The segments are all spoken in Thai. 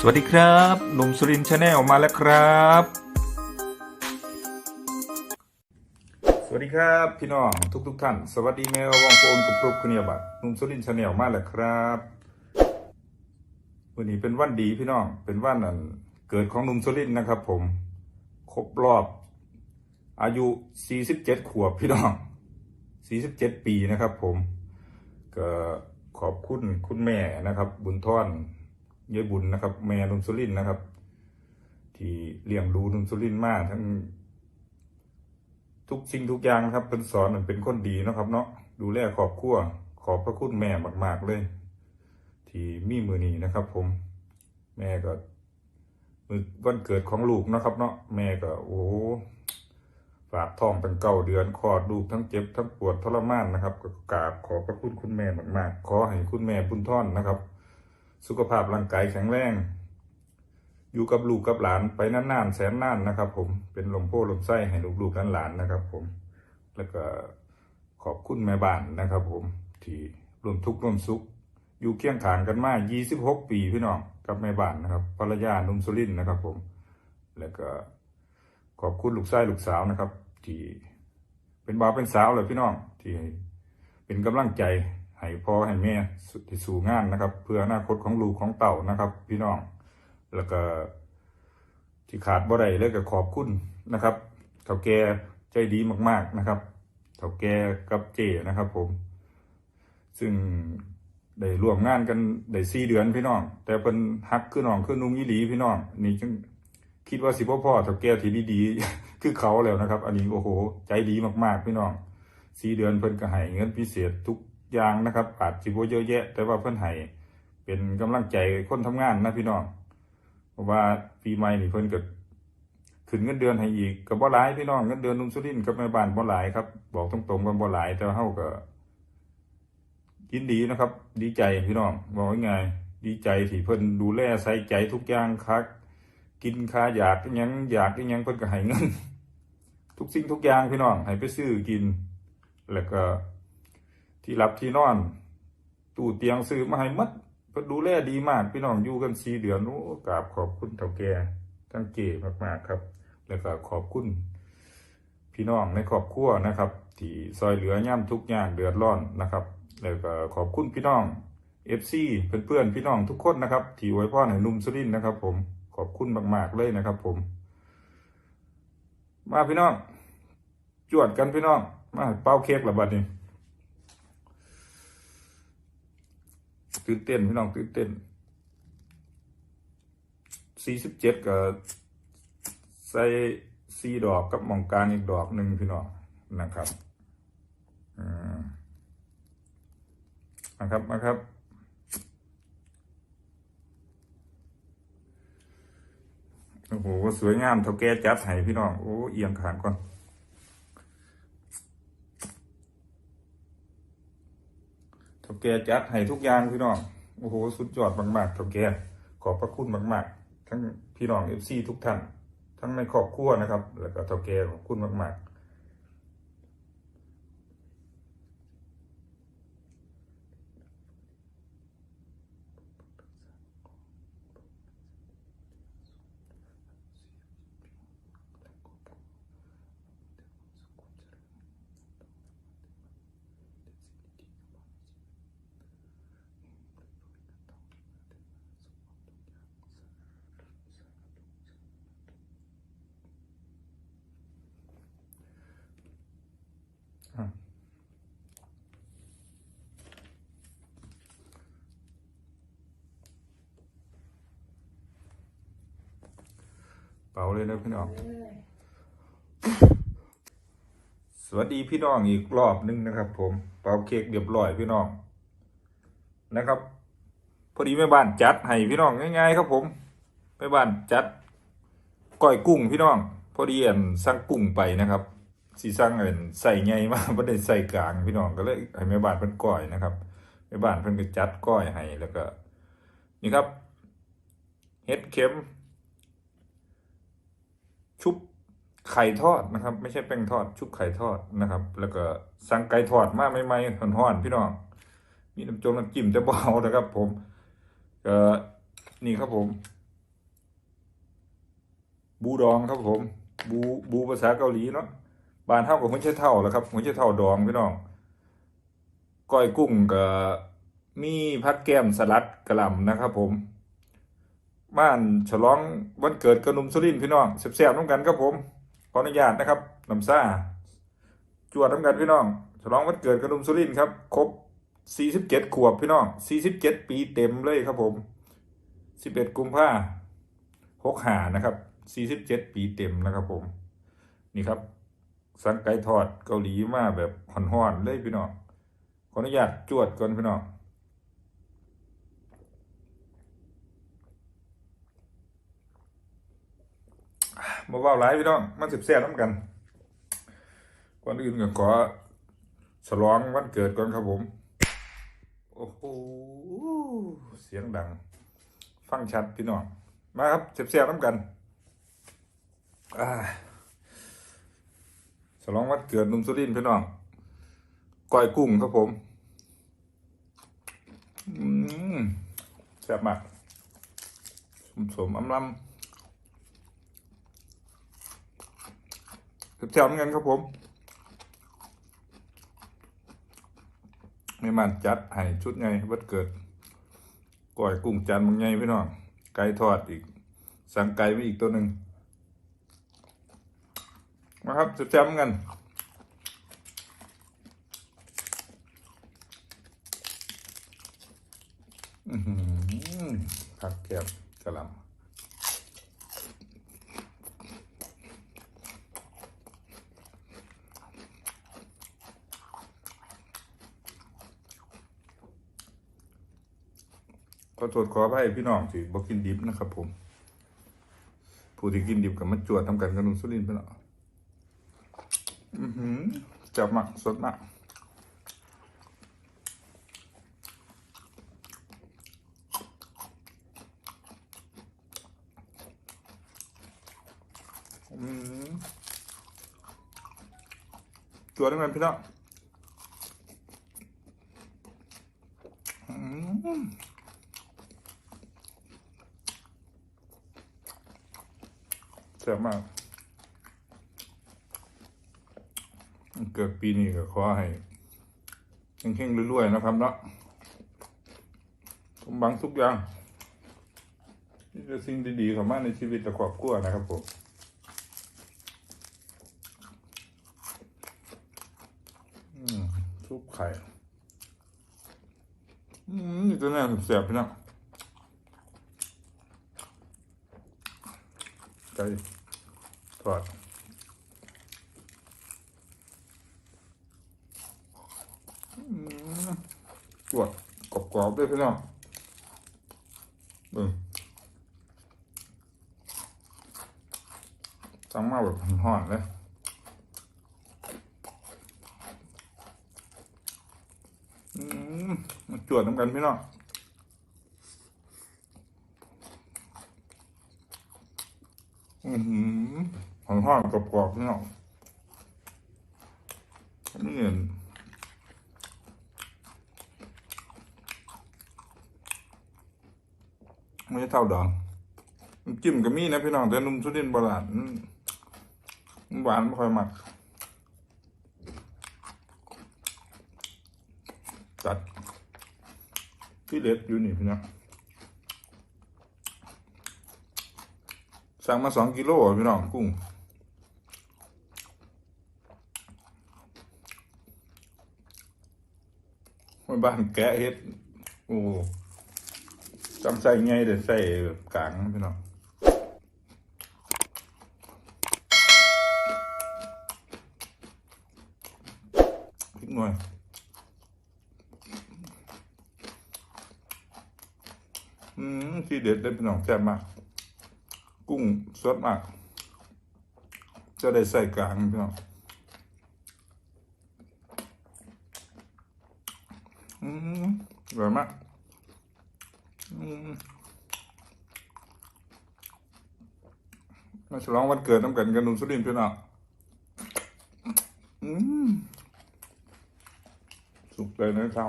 สวัสดีครับหนุ่มสุรินชาแนลมาแล้วครับ สวัสดีครับพี่น้องทุกทุกๆท่าน สวัสดีแมววองโฟนกับปรุกคุณเนียบัตหนุ่มสุรินชาแนลมาแล้วครับวันนี้เป็นวันดีพี่น้องเป็นวันอันเกิดของหนุ่มสุรินนะครับ ผมครบรอบ อายุ 47 ขวบพี่น้อง 47 ปีนะครับ ผมก็ขอบคุณคุณแม่นะครับ บุญท่อน ยายบุญนะครับ แม่นุ่มสุรินนะครับ ที่เลี้ยงดูนุ่มสุรินมากทั้งทุกสิ่งทุกอย่างนะครับเป็นสอนเป็นคนดีนะครับ เนาะดูแลครอบครัวขอบพระคุณแม่มากๆเลย ที่มีมือนี้นะครับ ผม แม่ก็มือวันเกิดของลูกนะครับ เนาะแม่ก็โอ้ฝากท้องเป็นเก้าเดือนคลอดลูกทั้งเจ็บทั้งปวดทรมานนะครับก็กราบขอบพระคุณคุณแม่มากๆ ขอให้คุณแม่บุญท่อนนะครับ สุขภาพร่างกายแข็งแรง อยู่กับลูกกับหลานไปนานๆแสนนานนะครับ ผมเป็นลมโพลมไส้ให้ลูกๆหลานๆนะครับ ผมแล้วก็ขอบคุณแม่บ้านนะครับ ผมที่ร่วมทุกข์ร่วมสุข อยู่เคียงขางกันมา 26 ปีพี่น้องกับแม่บ้านนะครับภรรยานุ่มสุรินนะครับ ผม แล้วก็ขอบคุณลูกชายลูกสาวนะครับ ที่เป็นบ่าวเป็นสาวเลยพี่น้องที่เป็นกำลังใจ ให้พ่อให้แม่ที่สู่งานนะครับ เพื่ออนาคตของลูกของเต่านะครับ พี่น้อง แล้วก็ที่ขาดบ่ได้เลยก็ขอบคุณนะครับเถ่าแก่ใจดีมากๆนะครับเถ่าแก่กับเจนะครับผม ซึ่งได้ร่วมงานกันได้สี่เดือนพี่น้อง แต่เป็นฮักคือน้องคือนุ่งยี่หลีพี่น้อง นี่จึงคิดว่าสิพ่อพ่อเถ่าแก่ที่ดีๆคือเขาแล้วนะครับ อันนี้โอ้โห ใจดีมากๆ พี่น้องสี่เดือนเพิ่นก็ให้เงินพิเศษทุก อย่างนะครับอาจสิบ่เยอะแยะ แต่ว่าเพิ่อนให้เป็นกำลังใจคนทำงานนะพี่น้องเพราะว่าปีใหม่นี่เพิ่นก็ขึ้นเงินเดือนให้อีกกับบ่หลายพี่น้องเงินเดือนนุ่มสุรินกับแม่บ้านบ่หลายครับบอกตรงๆว่าบ่หลายแต่ว่าเฮาก็ยินดีนะครับ ดีใจพี่น้องบอกง่ายๆดีใจที่เพิ่นดูแลใส่ใจทุกอย่างคักกินค่าอยากยังอยากยังเพิ่นก็ให้เงิน ทุกสิ่งทุกอย่างพี่น้องให้ไปซื้อกิน แล้วก็ ที่รับที่นอน ตู้เตียงซื้อมาให้หมดเพิ่นดูแลดีมาก พี่น้องอยู่กันสี่เดือนโอ้กราบขอบคุณเถ่าแก่ทั้งเก๋มากๆครับ แล้วก็ขอบคุณพี่น้องในครอบครัวนะครับ ที่ซอยเหลือย่ำทุกอย่างเดือดร้อนนะครับ แล้วก็ขอบคุณพี่น้องเอฟซีเพื่อนๆพี่น้องทุกคนนะครับ ที่ไว้พ่อหนุ่มสุรินนะครับ ผมขอบคุณมากๆเลยนะครับ ผม มาพี่น้อง จวดกันพี่น้อง มาเป้าเค้กละบัดนี้ ตื่นเต้นพี่น้องตื่นเต้นสี่สิบเจ็ดก็ใส่สี่ดอกกับมองกลางอีกดอกหนึ่งพี่น้องนะครับอืมนะครับนะครับโอ้โหสวยงามเท่าแก่จัดให้พี่น้องโอ้เอียงขางก่อน เท่าแกจัดให้ทุกอย่างพี่น้อง โอ้โห สุดยอดมากๆเท่าแกขอบพระคุณมาก ๆ ทั้งพี่น้องเอฟซีทุกท่าน ทั้งในครอบครัวนะครับ แล้วก็เท่าแกขอบคุณมาก ๆ เป่าเลยนะพี่น้อง สวัสดีพี่น้องอีกรอบหนึงนะครับ ผม เป่าเค้กเรียบร้อยพี่น้อง นะครับ พอดีแม่บ้านจัดให้พี่น้องง่ายๆครับผม แม่บ้านจัดก้อยกุ้งพี่น้อง พอดีอันสั่งกุ้งไปนะครับสีสั่งอันใส่ไงมากไม่ได้ใส่กลางพี่น้องก็เลยให้แม่บ้านเพิ่นก้อยนะครับแม่บ้านเพิ่นก็จัดก้อยให้แล้วก็ นี่ครับเห็ดเข็ม ชุบไข่ทอดนะครับ ไม่ใช่แป้งทอด ชุบไข่ทอดนะครับ แล้วก็สั่งไก่ทอดมาใหม่ๆห่อนๆพี่น้องมีน้ำจงน้ำจิ้มจะเบานะครับ ผมก็นี่ครับผม บูดองครับผม บูบูภาษาเกาหลีเนาะบานเท่ากับหัวไชเท่าแล้วครับหัวไชเท่าดองพี่น้องก้อยกุ้งกับมีพัดแก้มสลัดกระหล่ำนะครับ ผม บ้านฉลองวันเกิดกระนุมสุรินพี่น้องแซ่บๆน้ำกันครับผม ขออนุญาตนะครับน้ำซ่า จวดน้ำกันพี่น้อง ฉลองวันเกิดกระนุมสุรินครับ ครบ 47 ขวบพี่น้อง 47 ปีเต็มเลยครับผม 11 กุมภาหกหานะครับ 47 ปีเต็มนะครับผม นี่ครับ สังไก่ทอดเกาหลีมาแบบห่อนๆเลยพี่น้อง ขออนุญาตจวดก่อนพี่น้อง มาว่าหลายพี่น้องมันสิบแซ่บน้ำกันก่อนอื่นก็ขอฉลองวันเกิดก่อนครับผม โอ้โหเสียงดัง ฟังชัดพี่น้องมาครับเสียบๆน้ำกันฉลองวันเกิดนุ่มสุรินพี่น้องก้อยกุ้งครับผมอืมแซ่บมากสมสมๆอำลำ แซ่บเหมือนกันครับผม ไม่มันจัดให้ชุดไงวันเกิดก้อยกุ้งจานบางไงพี่น้องไก่ทอดอีก สั่งไก่ไปอีกตัวหนึ่งมาครับจะจำกันอือหือผักแก้บกระหลำข อโทษขออภัยพี่น้องที่บอกกินดิบนะครับ ผม ผู้ที่กินดิบกับมันจวดทำกันกับนุ่มสุรินไปแล้วอือหือจับมากสดมากอืมจวดได้ไหมพี่น้องอืมแซ่บมากเกิดปีนี้ก็ขอให้เข่งๆรวยๆนะครับเนาะสมบังทุกอย่างนี่คือสิ่งดีๆเข้ามาในชีวิตและครอบครัวนะครับผมอืมซุปไข่อืมนี่ตัวนี้เสียบพี่น้องไก่ทอดอืมปวดกรอบๆด้วยพี่น้องเบิ่งสั่งมาแบบห่อนเลยมมาจวดน้ำกันพี่น้องอือหือ หอมหอมกรอบๆพี่น้องไม่เห็นไม่ใช่เท่าดองจิ้มก็มีนะพี่น้องแต่นุ่มสุดินบราณอืมมันหวานไม่ค่อยมักจัดพี่เล็ดอยู่นี่พี่น้องสั่งมาสองกิโลอะพี่น้องกุ้ง มาบ้านแกะเฮ็ด โอ้จำใส่ไงเดี๋ยวใส่แบบกลางพี่น้องพริกหน่อยอืมที่เด็ดได้เป็นของแซ่บมาก กุ้งสดมาก จะได้ใส่กลางพี่น้องอืม อร่อยมากอืมมาฉลองวันเกิดน้ำกันกันหนุ่มสุรินทร์พี่น้องอืมสุกเลยนะเจ้า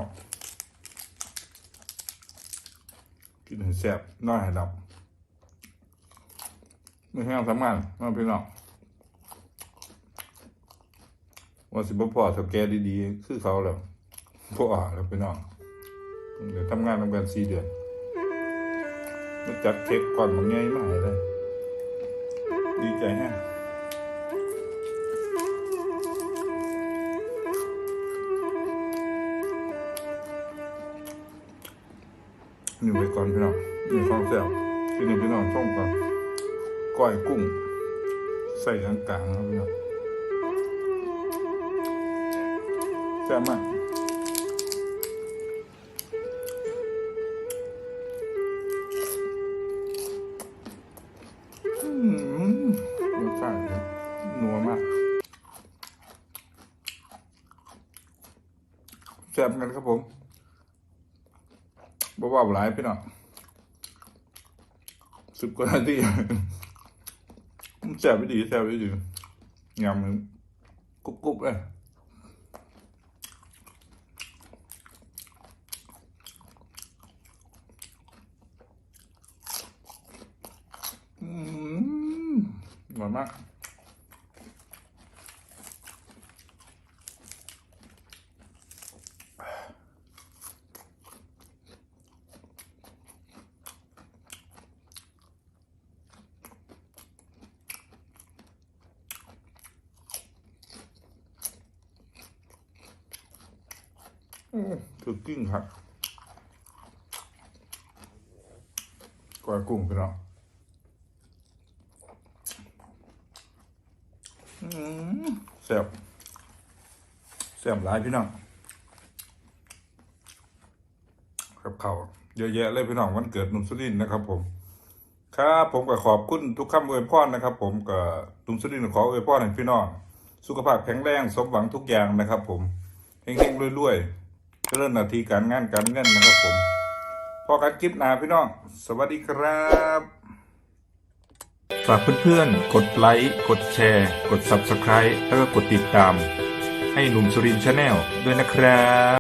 กินให้แซ่บน้อยให้ดับไม่แห้งทำงานน้องพี่น้องว่าสิบ่พอสแกดีๆ คือเขาแล้วพ่อแล้วพี่น้อง เดี๋ยวทำงานทำกันสี่เดือนมาจัดเค้กก่อนมันง่ายมากเลย ดีใจฮะนี่ไว้ก่อนพี่น้องนี่ข้าวแซ่บที่นี่พี่น้องช่องก่อนก้อยกุ้ง ใส่กลางกลางๆนะพี่น้องแซ่บมาก ซ่บกันครับผมบ่ว่าหลายพี่น้องสิบกว่านาทีมันแซ่บไปดีแซ่บไปดียำมันกรุบกรุบๆเลยอืมอร่อยมาก คือกิ้งครับก้อยกุ้งพี่น้องแซ่บแซ่บหลายพี่น้องครับเขาวเยอะแยะเลยพี่น้องวันเกิดนุ่มสุรินนะครับ ผม ครับผมก็ขอบคุณทุกคำอวยพรนะครับ ผมกับนุ่มสุรินขออวยพรให้พี่น้องสุขภาพแข็งแรงสมหวังทุกอย่างนะครับ ผมเฮงๆรวยๆ เจริญหนาทีการงานการเงินนะครับผมพอกันคลิปหนาพี่น้อง สวัสดีครับ ฝากเพื่อนๆ กดไลค์ กดแชร์ กด Subscribe แล้วก็กดติดตาม ให้หนุ่มสุรินชาแนลด้วยนะครับ